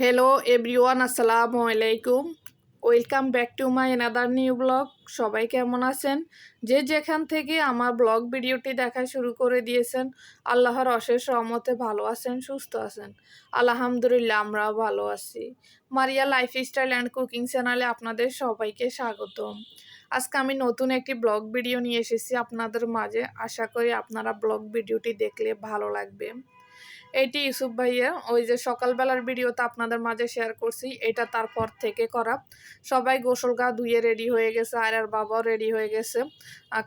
Hello everyone আসসালামু আলাইকুম। Welcome back to my another new blog সবাই কেমন আছেন? যে যেখান থেকে আমার ব্লগ ভিডিওটি দেখা শুরু করে দিয়েছেন, আল্লাহর অশেষ রহমতে ভালো আছেন, সুস্থ আছেন। আলহামদুলিল্লাহ, আমরাও ভালো আছি। Maria life style and cooking চ্যানেলে আপনাদের সবাইকে স্বাগতম। আজকে আমি নতুন একটি ব্লগ ভিডিও নিয়ে এসেছি আপনাদের মাঝে। আশা করি আপনারা ব্লগ ভিডিওটি দেখলে ভালো লাগবে। এটি ইউসুফ ভাইয়া, ওই যে সকালবেলার ভিডিওটা আপনাদের মাঝে শেয়ার করছি, এটা তারপর থেকে করা। সবাই গোসল গা ধুয়ে রেডি হয়ে গেছে, আর আর বাবাও রেডি হয়ে গেছে।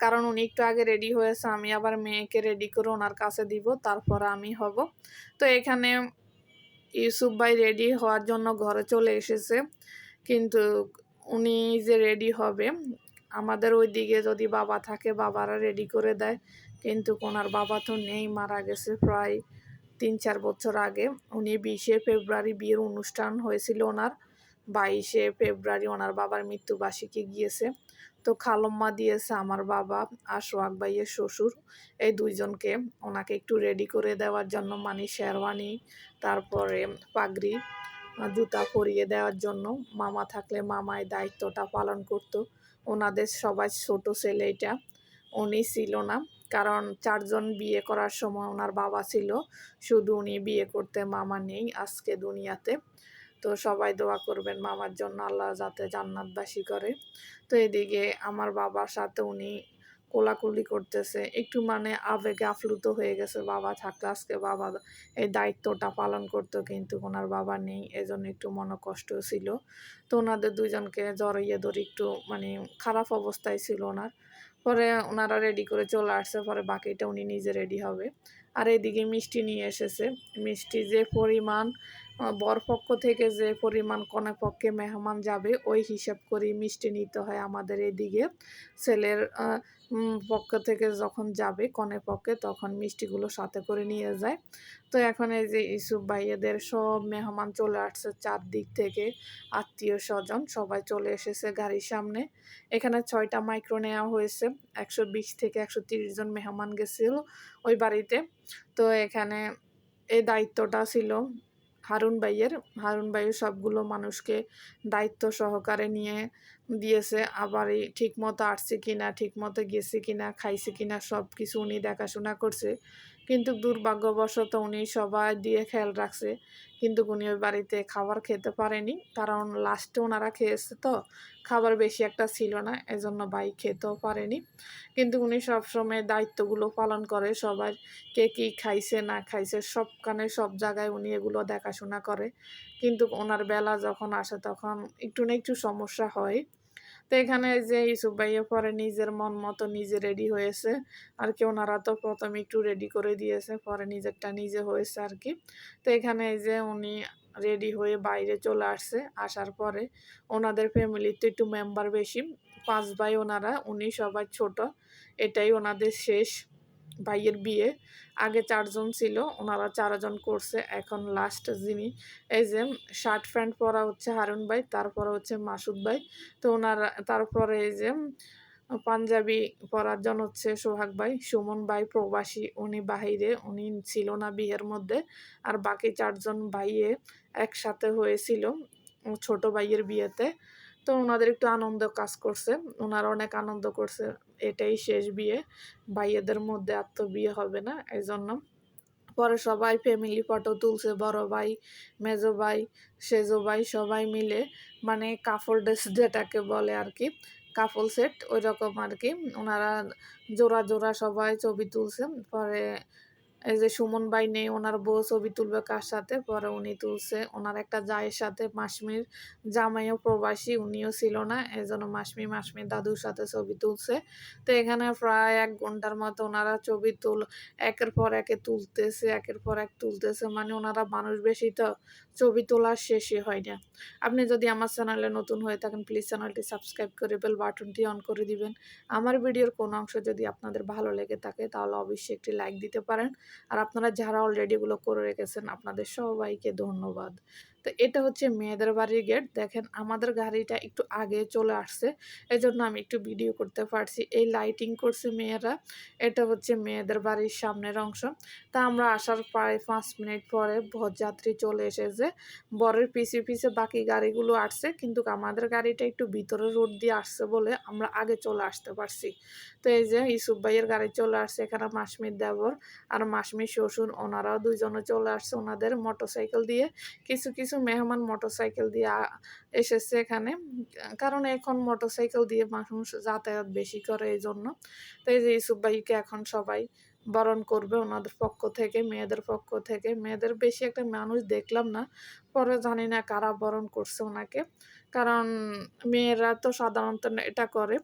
কারণ উনি একটু আগে রেডি হয়েছে, আমি আবার মেয়েকে রেডি করে ওনার কাছে দিব, তারপর আমি হব। তো এখানে ইউসুফ ভাই রেডি হওয়ার জন্য ঘরে চলে এসেছে, কিন্তু উনি যে রেডি হবে, আমাদের ওই দিকে যদি বাবা থাকে, বাবারা রেডি করে দেয়, কিন্তু ওনার বাবা তো নেই, মারা গেছে প্রায় তিন চার বছর আগে উনি বিশে ফেব্রুয়ারি বিয়ের অনুষ্ঠান হয়েছিল ওনার। বাইশে ফেব্রুয়ারি ওনার বাবার মৃত্যুবার্ষিকী গিয়েছে। তো খালম্মা দিয়েছে আমার বাবা আর সোহাগ ভাইয়ের শ্বশুর। এই দুইজনকে ওনাকে একটু রেডি করে দেওয়ার জন্য মানে শেরওয়ানি, তারপরে পাগড়ি, জুতা পরিয়ে দেওয়ার জন্য মামা থাকলে মামায় দায়িত্বটা পালন করত। ওনাদের সবাই ছোট ছেলে এটা। উনি ছিল না। কারণ চারজন বিয়ে করার সময় ওনার বাবা ছিল। শুধু উনি বিয়ে করতে মামা নেই আজকে দুনিয়াতে। তো সবাই দোয়া করবেন মামার জন্য, আল্লাহ যাতে জান্নাতবাসী করে। তো এদিকে আমার বাবার সাথে উনি কোলাকুলি করতেছে। একটু মানে আবেগে আফলুত হয়ে গেছে, বাবা থাকলে আজকে বাবা এই দায়িত্বটা পালন করতো কিন্তু ওনার বাবা নেই, এজন্য একটু মনকষ্ট ছিল। তো ওনাদের দুজনকে জড়াইয়ে ধরে একটু মানে খারাপ অবস্থায় ছিল ওনার। পরে ওনারা রেডি করে চলে আসছে পরে বাকিটা উনি নিজে রেডি হবে। আর এদিকে মিষ্টি নিয়ে এসেছে। মিষ্টি যে পরিমাণ বর পক্ষ থেকে যে পরিমাণ কনে পক্ষে মেহমান যাবে, ওই হিসাব করে মিষ্টি নিতে হয় আমাদের এদিকে। ছেলের পক্ষ থেকে যখন যাবে কনে পক্ষে তখন মিষ্টিগুলো সাথে করে নিয়ে যায়। তো এখন এই যে ইসুফ ভাইয়েদের সব মেহমান চলে আসছে চারদিক থেকে, আত্মীয় স্বজন সবাই চলে এসেছে গাড়ির সামনে। এখানে ছয়টা মাইক্রো নেওয়া হয়েছে, একশো বিশ থেকে একশো জন মেহমান গেছিল। ওই বাড়িতে। তো এখানে এই দায়িত্বটা ছিল হারুন ভাইয়ের। হারুন ভাইয়ের সবগুলো মানুষকে দায়িত্ব সহকারে নিয়ে দিয়েছে, আবার ঠিক মতো আসছে কিনা ঠিক মতো গেছে কিনা, খাইছে কিনা সব কিছু উনি দেখাশোনা করছে। কিন্তু দুর্ভাগ্যবশত উনি সবাই দিয়ে খেয়াল রাখছে। কিন্তু উনি ওই বাড়িতে খাবার খেতে পারেনি। কারণ লাস্টে ওনারা খেয়েছে তো, খাবার বেশি একটা ছিল না, এজন্য ভাই খেতেও পারেনি। কিন্তু উনি সবসময় দায়িত্বগুলো পালন করে সবাই কে কী খাইছে, না খাইছে, সব কানে সব জায়গায় উনি এগুলো দেখাশোনা করে। কিন্তু ওনার বেলা যখন আসে, তখন একটু না একটু সমস্যা হয়। তো এখানে যে ইউসুফ ভাইয়া পরে নিজের মন মতো নিজে রেডি হয়েছে। আর কি ওনারা তো প্রথমে একটু রেডি করে দিয়েছে, পরে নিজেরটা নিজে হয়েছে আর কি। তো এখানে যে উনি রেডি হয়ে বাইরে চলে আসছে, আসার পরে ওনাদের ফ্যামিলিতে একটু মেম্বার বেশি। পাঁচ ভাই ওনারা, উনি সবাই ছোট, এটাই ওনাদের শেষ। ভাইয়ের বিয়ে। আগে চারজন ছিল, ওনারা চারজন করছে। এখন লাস্ট যিনি, এই যে শার্ট প্যান্ট পরা হচ্ছে হারুন ভাই, তারপরে হচ্ছে মাসুদ ভাই। তো ওনারা, তারপরে এই যে পাঞ্জাবি পরার জন হচ্ছে সোহাগ ভাই, সুমন ভাই প্রবাসী, উনি বাহিরে, উনি ছিল না বিয়ের মধ্যে। আর বাকি চারজন ভাইয়ে একসাথে হয়েছিল ছোট ভাইয়ের বিয়েতে। তো ওনাদের একটু আনন্দ কাজ করছে। ওনারা অনেক আনন্দ করছে। এটাই শেষ বিয়ে। ভাইয়েদের মধ্যে আর তো বিয়ে হবে না এই জন্য পরে সবাই ফ্যামিলি ফটো তুলছে, বড় ভাই, মেজো ভাই, সেজো ভাই, সবাই মিলে। মানে কাপড় ড্রেস যেটাকে বলে আর কি কাপল সেট ওই রকম আর কি। ওনারা জোড়া জোড়া সবাই ছবি তুলছে। পরে এই যে সুমন ভাই নেই, ওনার বউ ছবি তুলবে কার সাথে? পরে উনি তুলছে ওনার একটা জায়ের সাথে, মাসমির জামাইও প্রবাসী, উনিও ছিল না এই জন্য মাসমি মাসমি দাদুর সাথে ছবি তুলছে। তো এখানে প্রায় এক ঘণ্টার মতো ওনারা ছবি তুল, একের পর একে তুলতেছে, একের পর এক তুলতেছে মানে ওনারা মানুষ বেশি তো ছবি তোলার শেষই হয় না। আপনি যদি আমার চ্যানেলে নতুন হয়ে থাকেন প্লিজ চ্যানেলটি সাবস্ক্রাইব করে বেল বাটনটি অন করে দিবেন। আমার ভিডিওর কোনো অংশ যদি আপনাদের ভালো লেগে থাকে, তাহলে অবশ্যই একটি লাইক দিতে পারেন। আর আপনারা যারা অলরেডি এগুলো করে রেখেছেন আপনাদের সবাইকে ধন্যবাদ। তো এটা হচ্ছে মেয়েদের বাড়ির গেট দেখেন আমাদের গাড়িটা একটু আগে চলে আসছে এই জন্য আমি একটু ভিডিও করতে পারছি। এই লাইটিং করছে মেয়েরা, এটা হচ্ছে মেয়েদের বাড়ির সামনের অংশ। তা আমরা আসার প্রায় পাঁচ মিনিট পরে যাত্রী চলে এসেছে। বরের পিছে পিছে বাকি গাড়িগুলো আসছে, কিন্তু আমাদের গাড়িটা একটু ভিতরে রোড দিয়ে আসছে বলে আমরা আগে চলে আসতে পারছি। তো এই যে ইসুফ ভাইয়ের গাড়ি চলে আসছে, এখানে মাসমির দেবর আর মাসমির শ্বশুর, ওনারাও দুইজনে চলে আসছে ওনাদের মোটরসাইকেল দিয়ে। কিছু কিছু মেহমান মোটরসাইকেল দিয়ে এসেছে এখানে। কারণ এখন মোটরসাইকেল দিয়ে মানুষ যাতায়াত বেশি করে এই জন্য তো এই যে ইসুফ ভাইকে এখন সবাই বরণ করবে ওনাদের পক্ষ থেকে, মেয়েদের পক্ষ থেকে। মেয়েদের বেশি একটা মানুষ দেখলাম না, পরে জানি না কারা বরণ করছে ওনাকে। কারণ মেয়েরা তো সাধারণত এটা করে।